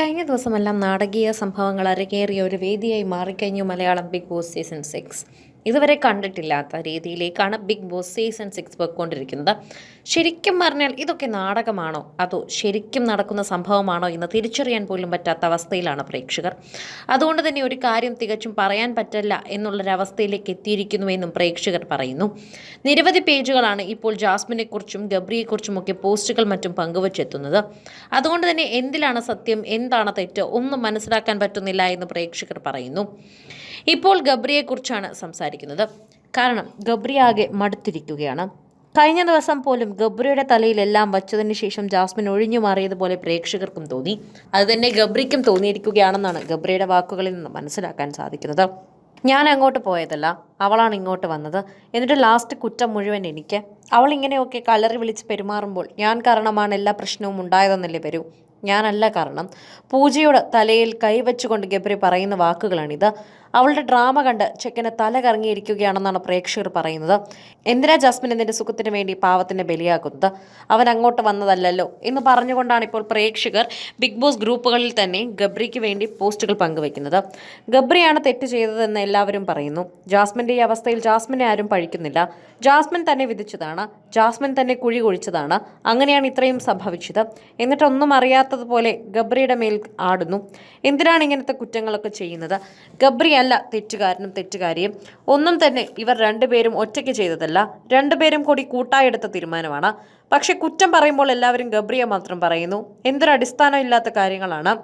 കഴിഞ്ഞ ദിവസമെല്ലാം നാടകീയ സംഭവങ്ങൾ അരങ്ങേറിയ ഒരു വേദിയായി മാറിക്കഴിഞ്ഞു Malayalam Bigg Boss season six. ഇതുവരെ കണ്ടിട്ടില്ലാത്ത രീതിയിലേക്കാണ് ബിഗ് ബോസ് സീസൺ സിക്സ് പോയിക്കൊണ്ടിരിക്കുന്നത്. ശരിക്കും പറഞ്ഞാൽ ഇതൊക്കെ നാടകമാണോ? അതോ ശരിക്കും നടക്കുന്ന സംഭവമാണോ എന്ന് തിരിച്ചറിയാൻ പോലും പറ്റാത്ത അവസ്ഥയിലാണ് പ്രേക്ഷകർ. അതുകൊണ്ട് തന്നെ ഒരു കാര്യം തികച്ചും പറയാൻ പറ്റില്ല എന്നുള്ളൊരവസ്ഥയിലേക്ക് എത്തിയിരിക്കുന്നുവെന്നും പ്രേക്ഷകർ പറയുന്നു. നിരവധി പേജുകളാണ് ഇപ്പോൾ ജാസ്മിനെക്കുറിച്ചും ഗബ്രിയെക്കുറിച്ചുമൊക്കെ പോസ്റ്റുകൾ മറ്റും പങ്കുവച്ചെത്തുന്നത്. അതുകൊണ്ട് തന്നെ എന്തിലാണ് സത്യം എന്താണ് തെറ്റ് ഒന്നും മനസ്സിലാക്കാൻ പറ്റുന്നില്ല എന്ന് പ്രേക്ഷകർ പറയുന്നു. ഇപ്പോൾ ഗബ്രിയെക്കുറിച്ചാണ് സംസാരിക്കുന്നത്. കാരണം ഗബ്രി ആകെ മടുത്തിരിക്കുകയാണ്. കഴിഞ്ഞ ദിവസം പോലും ഗബ്രിയുടെ തലയിലെല്ലാം വച്ചതിന് ശേഷം ജാസ്മിൻ ഒഴിഞ്ഞു മാറിയതുപോലെ പ്രേക്ഷകർക്കും തോന്നി. അത് തന്നെ ഗബ്രിക്കും തോന്നിയിരിക്കുകയാണെന്നാണ് ഗബ്രിയുടെ വാക്കുകളിൽ നിന്ന് മനസ്സിലാക്കാൻ സാധിക്കുന്നത്. ഞാൻ അങ്ങോട്ട് പോയതല്ല. അവളാണ് ഇങ്ങോട്ട് വന്നത്. എന്നിട്ട് ലാസ്റ്റ് കുറ്റം മുഴുവൻ എനിക്ക്. അവൾ ഇങ്ങനെയൊക്കെ കലറി വിളിച്ച് പെരുമാറുമ്പോൾ ഞാൻ കാരണമാണ് എല്ലാ പ്രശ്നവും ഉണ്ടായതെന്നല്ലേ വരൂ. ഞാനല്ല കാരണം. പൂജയുടെ തലയിൽ കൈവച്ചുകൊണ്ട് ഗബ്രി പറയുന്ന വാക്കുകളാണിത്. അവളുടെ ഡ്രാമ കണ്ട് ചെക്കന് തല കറങ്ങിയിരിക്കുകയാണെന്നാണ് പ്രേക്ഷകർ പറയുന്നത്. എന്തിനാ ജാസ്മിൻ ഇതിന്റെ സുഖത്തിന് വേണ്ടി പാവത്തിനെ ബലിയാക്കുന്നത്? അവൻ അങ്ങോട്ട് വന്നതല്ലല്ലോ എന്ന് പറഞ്ഞുകൊണ്ടാണ് ഇപ്പോൾ പ്രേക്ഷകർ ബിഗ് ബോസ് ഗ്രൂപ്പുകളിൽ തന്നെ ഗബ്രിക്ക് വേണ്ടി പോസ്റ്റുകൾ പങ്കുവയ്ക്കുന്നത്. ഗബ്രിയാണ് തെറ്റ് ചെയ്തതെന്ന് എല്ലാവരും പറയുന്നു. ജാസ്മിന്റെ ഈ അവസ്ഥയിൽ ജാസ്മിനെ ആരും പഴിക്കുന്നില്ല. ജാസ്മിൻ തന്നെ വിധിച്ചതാണ്. ജാസ്മിൻ തന്നെ കുഴി കുഴിച്ചതാണ്. അങ്ങനെയാണ് ഇത്രയും സംഭവിച്ചത്. എന്നിട്ടൊന്നും അറിയാത്തതുപോലെ ഗബ്രിയുടെ മേൽ ആടുന്നു. എന്തിനാണ് ഇങ്ങനത്തെ കുറ്റങ്ങളൊക്കെ ചെയ്യുന്നത്? ഗബ്രി അല്ല തെറ്റുകാരനും തെറ്റുകാരിയും. ഒന്നും തന്നെ ഇവർ രണ്ടുപേരും ഒറ്റയ്ക്ക് ചെയ്തതല്ല. രണ്ടുപേരും കൂടി കൂട്ടായെടുത്ത തീരുമാനമാണ്. പക്ഷെ കുറ്റം പറയുമ്പോൾ എല്ലാവരും ഗബ്രിയെ മാത്രം പറയുന്നു. എന്തൊരു അടിസ്ഥാനം ഇല്ലാത്ത കാര്യങ്ങളാണ്.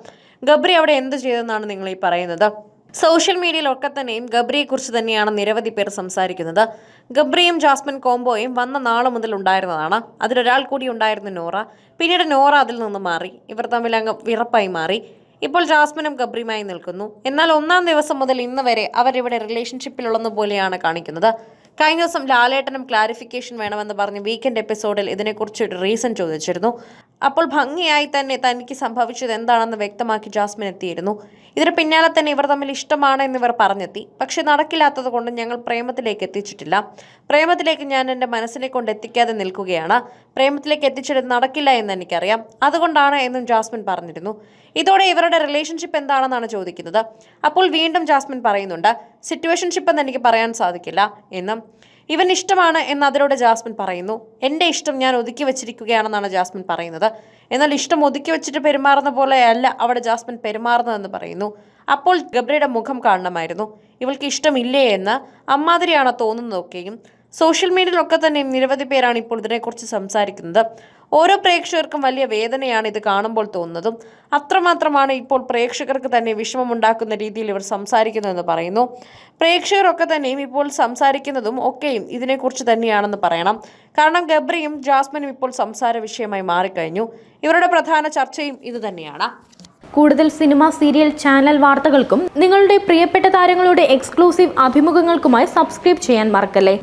ഗബ്രി അവിടെ എന്ത് ചെയ്തെന്നാണ് നിങ്ങൾ ഈ പറയുന്നത്? സോഷ്യൽ മീഡിയയിലൊക്കെ തന്നെയും ഗബ്രിയെക്കുറിച്ച് തന്നെയാണ് നിരവധി പേർ സംസാരിക്കുന്നത്. ഗബ്രിയും ജാസ്മിൻ കോംബോയും വന്ന നാളെ മുതൽ ഉണ്ടായിരുന്നതാണ്. അതിലൊരാൾ കൂടി ഉണ്ടായിരുന്നു നോറ. പിന്നീട് നോറ അതിൽ നിന്ന് മാറി. ഇവർ തമ്മിൽ അങ്ങ് വിറപ്പായി മാറി. ഇപ്പോൾ ജാസ്മിനും ഗബ്രിയുമായി നിൽക്കുന്നു. എന്നാൽ ഒന്നാം ദിവസം മുതൽ ഇന്ന് വരെ അവരിവിടെ റിലേഷൻഷിപ്പിലുള്ളത് പോലെയാണ് കാണിക്കുന്നത്. കഴിഞ്ഞ ദിവസം ലാലേട്ടനും ക്ലാരിഫിക്കേഷൻ വേണമെന്ന് പറഞ്ഞ് വീക്കെൻഡ് എപ്പിസോഡിൽ ഇതിനെക്കുറിച്ച് ഒരു റീസൺ ചോദിച്ചിരുന്നു. അപ്പോൾ ഭംഗിയായി തന്നെ തനിക്ക് സംഭവിച്ചത് എന്താണെന്ന് വ്യക്തമാക്കി ജാസ്മിൻ എത്തിയിരുന്നു. ഇതിന് പിന്നാലെ തന്നെ ഇവർ തമ്മിൽ ഇഷ്ടമാണ് എന്നിവർ പറഞ്ഞെത്തി. പക്ഷെ നടക്കില്ലാത്തത് കൊണ്ട് ഞങ്ങൾ പ്രേമത്തിലേക്ക് എത്തിച്ചിട്ടില്ല. പ്രേമത്തിലേക്ക് ഞാൻ എന്റെ മനസ്സിനെ കൊണ്ട് എത്തിക്കാതെ നിൽക്കുകയാണ്. പ്രേമത്തിലേക്ക് എത്തിച്ചിട്ട് നടക്കില്ല എന്ന് എനിക്കറിയാം. അതുകൊണ്ടാണ് എന്നും ജാസ്മിൻ പറഞ്ഞിരുന്നു. ഇതോടെ ഇവരുടെ റിലേഷൻഷിപ്പ് എന്താണെന്നാണ് ചോദിക്കുന്നത്. അപ്പോൾ വീണ്ടും ജാസ്മിൻ പറയുന്നുണ്ട് സിറ്റുവേഷൻഷിപ്പ് എന്ന് എനിക്ക് പറയാൻ സാധിക്കില്ല എന്നും. ഇവൻ ഇഷ്ടമാണ് എന്ന് അതിലൂടെ ജാസ്മിൻ പറയുന്നു. എന്റെ ഇഷ്ടം ഞാൻ ഒതുക്കി വെച്ചിരിക്കുകയാണെന്നാണ് ജാസ്മിൻ പറയുന്നത്. എന്നാൽ ഇഷ്ടം ഒതുക്കി വെച്ചിട്ട് പെരുമാറുന്ന പോലെയല്ല അവിടെ ജാസ്മിൻ പെരുമാറുന്നതെന്ന് പറയുന്നു. അപ്പോൾ ഗബ്രിയുടെ മുഖം കാണണമായിരുന്നു. ഇവൾക്ക് ഇഷ്ടമില്ലേ എന്ന് അമ്മാതിരിയാണ് തോന്നുന്നതൊക്കെയും. സോഷ്യൽ മീഡിയയിലൊക്കെ തന്നെ നിരവധി പേരാണ് ഇപ്പോൾ ഇതിനെക്കുറിച്ച് സംസാരിക്കുന്നത്. ഓരോ പ്രേക്ഷകർക്കും വലിയ വേദനയാണ് ഇത് കാണുമ്പോൾ തോന്നുന്നതും. അത്രമാത്രമാണ് ഇപ്പോൾ പ്രേക്ഷകർക്ക് തന്നെ വിഷമമുണ്ടാക്കുന്ന രീതിയിൽ ഇവർ സംസാരിക്കുന്നതെന്ന് പറയുന്നു. പ്രേക്ഷകരൊക്കെ തന്നെയും ഇപ്പോൾ സംസാരിക്കുന്നതും ഒക്കെയും ഇതിനെക്കുറിച്ച് തന്നെയാണെന്ന് പറയണം. കാരണം ഗബ്രിയും ജാസ്മിനും ഇപ്പോൾ സംസാര വിഷയമായി മാറിക്കഴിഞ്ഞു. ഇവരുടെ പ്രധാന ചർച്ചയും ഇതുതന്നെയാണ് കൂടുതൽ സിനിമ സീരിയൽ ചാനൽ വാർത്തകൾക്കും നിങ്ങളുടെ പ്രിയപ്പെട്ട താരങ്ങളുടെ എക്സ്ക്ലൂസീവ് അഭിമുഖങ്ങൾക്കുമായി സബ്സ്ക്രൈബ് ചെയ്യാൻ മറക്കല്ലേ?